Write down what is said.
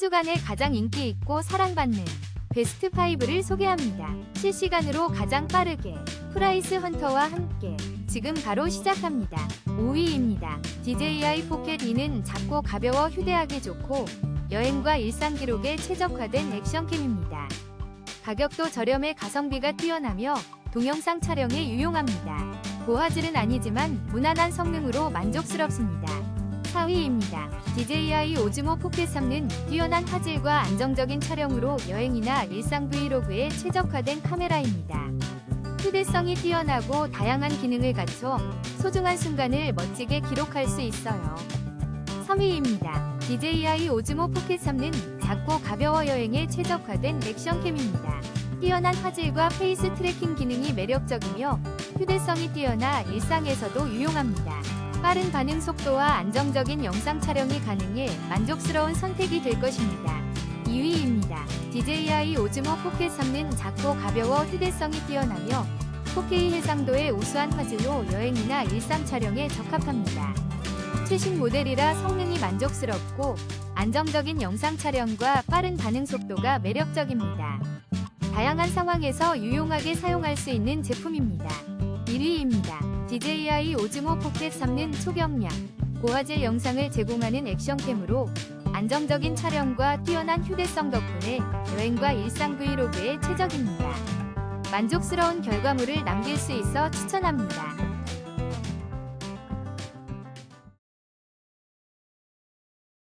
주간에 가장 인기 있고 사랑받는 베스트 5를 소개합니다. 실시간으로 가장 빠르게 프라이스 헌터와 함께 지금 바로 시작합니다. 5위입니다. DJI 포켓 2는 작고 가벼워 휴대하기 좋고 여행과 일상 기록에 최적화된 액션캠입니다. 가격도 저렴해 가성비가 뛰어나며 동영상 촬영에 유용합니다. 고화질은 아니지만 무난한 성능으로 만족스럽습니다. 4위입니다. DJI 오즈모 포켓 3는 뛰어난 화질과 안정적인 촬영으로 여행이나 일상 브이로그에 최적화된 카메라입니다. 휴대성이 뛰어나고 다양한 기능을 갖춰 소중한 순간을 멋지게 기록할 수 있어요. 3위입니다. DJI 오즈모 포켓 3는 작고 가벼워 여행에 최적화된 액션캠입니다. 뛰어난 화질과 페이스 트래킹 기능이 매력적이며 휴대성이 뛰어나 일상에서도 유용합니다. 빠른 반응 속도와 안정적인 영상 촬영이 가능해 만족스러운 선택이 될 것입니다. 2위입니다. DJI 오즈모 포켓 3는 작고 가벼워 휴대성이 뛰어나며 4K 해상도의 우수한 화질로 여행이나 일상 촬영에 적합합니다. 최신 모델이라 성능이 만족스럽고 안정적인 영상 촬영과 빠른 반응 속도가 매력적입니다. 다양한 상황에서 유용하게 사용할 수 있는 제품입니다. 1위입니다. DJI 오즈모 포켓 3는 초경량, 고화질 영상을 제공하는 액션캠으로 안정적인 촬영과 뛰어난 휴대성 덕분에 여행과 일상 브이로그에 최적입니다. 만족스러운 결과물을 남길 수 있어 추천합니다.